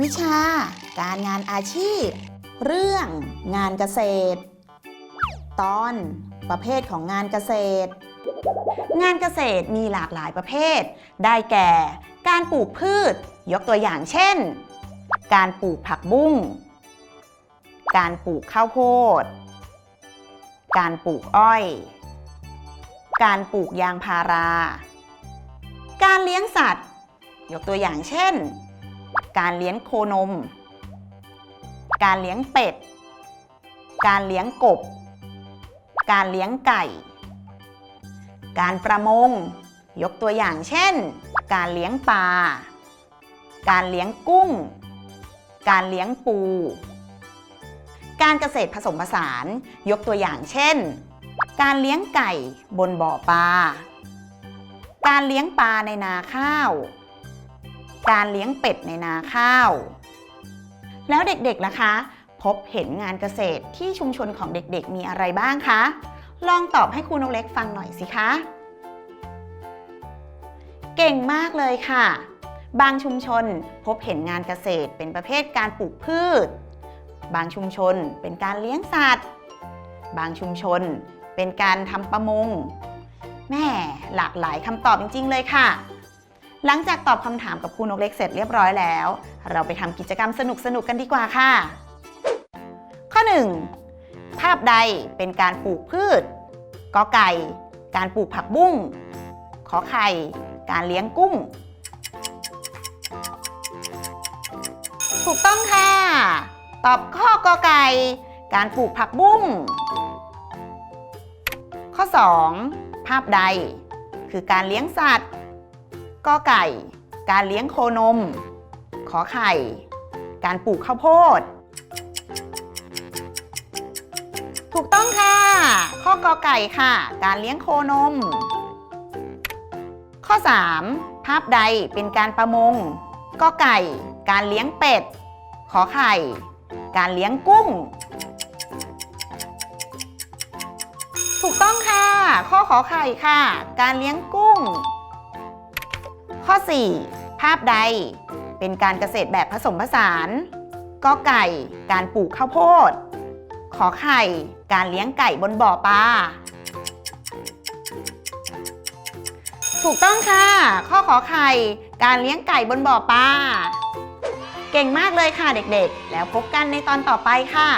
วิชา การงานอาชีพ เรื่องงานเกษตร ตอนประเภทของงานเกษตร งานเกษตรมีหลากหลายประเภท ได้แก่ การปลูกพืช ยกตัวอย่างเช่น การปลูกผักบุ้ง การปลูกข้าวโพด การปลูกอ้อย การปลูกยางพารา การเลี้ยงสัตว์ ยกตัวอย่างเช่น การเลี้ยงโคนม การเลี้ยงเป็ด การเลี้ยงกบ การเลี้ยงไก่ การประมง ยกตัวอย่างเช่น การเลี้ยงปลา การเลี้ยงกุ้ง การเลี้ยงปู การเกษตรผสมผสาน ยกตัวอย่างเช่น การเลี้ยงไก่บนบ่อปลา การเลี้ยงปลาในนาข้าว การเลี้ยงเป็ดในนาข้าว แล้วเด็กๆล่ะคะ พบเห็นงานเกษตรที่ชุมชนของเด็กๆ มีอะไรบ้างคะ ลองตอบให้ครูนกเล็กฟังหน่อยสิคะ เก่งมากเลยค่ะ บางชุมชนพบเห็นงานเกษตรเป็นประเภทการปลูกพืช บางชุมชนเป็นการเลี้ยงสัตว์ บางชุมชนเป็นการทำประมงแม่หลากหลายคำตอบจริง ๆ เลยค่ะ หลังจากตอบคำถามกับครูนกเล็กเสร็จเรียบร้อยแล้ว เราไปทำกิจกรรมสนุกๆกันดีกว่าค่ะ ข้อ 1. ภาพใดเป็นการปลูกพืชกอไก่ การปลูกผักบุ้ง ขอไข่ การเลี้ยงกุ้ง ถูกต้องค่ะ ตอบข้อกอไก่ การปลูกผักบุ้ง ข้อ 2. ภาพใด คือการเลี้ยงสัตว์ กอไก่ การเลี้ยงโคนม ขอไข่ การปลูกข้าวโพด ถูกต้องค่ะ ข้อกอไก่ค่ะ การเลี้ยงโคนม ข้อ 3. ภาพใดเป็นการประมงกอไก่ การเลี้ยงเป็ด ขอไข่ การเลี้ยงกุ้ง ถูกต้องค่ะ ข้อขอไข่ค่ะ การเลี้ยงกุ้ง ข้อ 4. ภาพใด เป็นการเกษตรแบบผสมผสานกอไก่การปลูกข้าวโพด ขอไข่ การเลี้ยงไก่บนบ่อปลาถูกต้องค่ะ ข้อขอไข่ การเลี้ยงไก่บนบ่อปลาเก่งมากเลยค่ะเด็กๆ แล้วพบกันในตอนต่อไปค่ะ